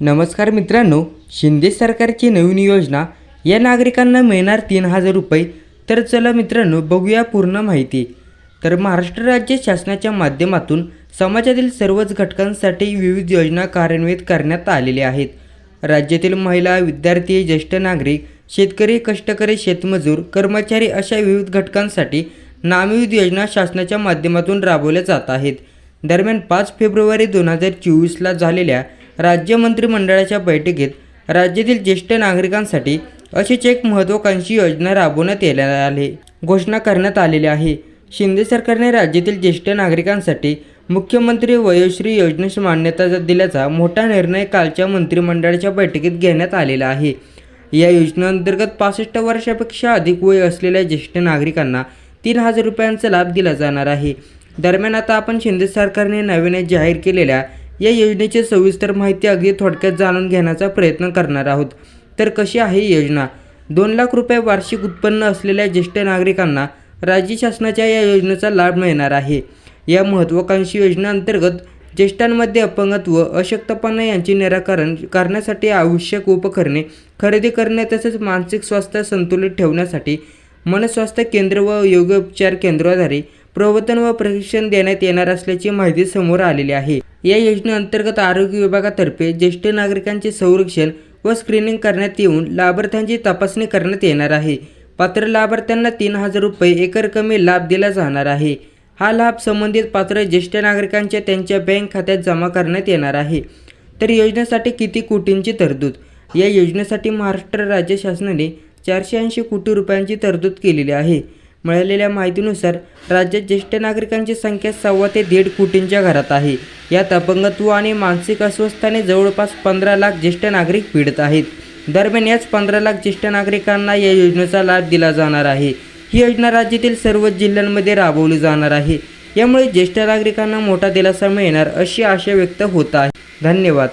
नमस्कार मित्रांनो शिंदे सरकारची नवीन योजना या नागरिकांना मिळणार तीन हजार रुपये. तर चला मित्रांनो बघूया पूर्ण माहिती. तर महाराष्ट्र राज्य शासनाच्या माध्यमातून समाजातील सर्वच घटकांसाठी विविध योजना कार्यान्वित करण्यात आलेल्या आहेत. राज्यातील महिला विद्यार्थी ज्येष्ठ नागरिक शेतकरी कष्टकरी शेतमजूर कर्मचारी अशा विविध घटकांसाठी नामविध योजना शासनाच्या माध्यमातून राबवल्या जात आहेत. दरम्यान पाच फेब्रुवारी दोन हजार चोवीसला झालेल्या राज्य मंत्रिमंडळाच्या बैठकीत राज्यातील ज्येष्ठ नागरिकांसाठी अशीच एक महत्त्वाकांक्षी योजना राबवण्यात येणार आहे. घोषणा करण्यात आलेली आहे. शिंदे सरकारने राज्यातील ज्येष्ठ नागरिकांसाठी मुख्यमंत्री वयोश्री योजनेस मान्यता दिल्याचा मोठा निर्णय कालच्या मंत्रिमंडळाच्या बैठकीत घेण्यात आलेला आहे. या योजनेअंतर्गत पासष्ट वर्षापेक्षा अधिक वय असलेल्या ज्येष्ठ नागरिकांना तीन हजार रुपयांचा लाभ दिला जाणार आहे. दरम्यान आता आपण शिंदे सरकारने नवीन जाहीर केलेल्या या योजनेची सविस्तर माहिती अगदी थोडक्यात जाणून घेण्याचा प्रयत्न करणार आहोत. तर कशी आहे योजना? दोन लाख रुपये वार्षिक उत्पन्न असलेल्या ज्येष्ठ नागरिकांना राज्य शासनाच्या या योजनेचा लाभ मिळणार आहे. या महत्त्वाकांक्षी योजनेअंतर्गत ज्येष्ठांमध्ये अपंगत्व अशक्तपणा यांचे निराकरण करण्यासाठी आवश्यक उपकरणे खरेदी करणे तसेच मानसिक स्वास्थ्य संतुलित ठेवण्यासाठी मनस्वास्थ्य केंद्र व योगोपचार केंद्राद्वारे प्रवर्तन व प्रशिक्षण देण्यात येणार असल्याची माहिती समोर आलेली आहे. या योजनेअंतर्गत आरोग्य विभागातर्फे ज्येष्ठ नागरिकांचे संरक्षण व स्क्रीनिंग करण्यात येऊन लाभार्थ्यांची तपासणी करण्यात येणार आहे. पात्र लाभार्थ्यांना तीन हजार रुपये एकरकमी लाभ दिला जाणार आहे. हा लाभ संबंधित पात्र ज्येष्ठ नागरिकांच्या त्यांच्या बँक खात्यात जमा करण्यात येणार आहे. तर योजनेसाठी किती कोटींची तरतूद? या योजनेसाठी महाराष्ट्र राज्य शासनाने चारशे ऐंशी कोटी रुपयांची तरतूद केलेली आहे. मिळालेल्या माहितीनुसार राज्यात ज्येष्ठ नागरिकांची संख्या सव्वा ते दीड कोटींच्या घरात आहे. यात अपंगत्व आणि मानसिक अस्वस्थाने जवळपास पंधरा लाख ज्येष्ठ नागरिक पीडित आहेत. दरम्यान याच पंधरा लाख ज्येष्ठ नागरिकांना या योजनेचा लाभ दिला जाणार आहे. ही योजना राज्यातील सर्व जिल्ह्यांमध्ये राबवली जाणार आहे. यामुळे ज्येष्ठ नागरिकांना मोठा दिलासा मिळणार अशी आशा व्यक्त होत आहे. धन्यवाद.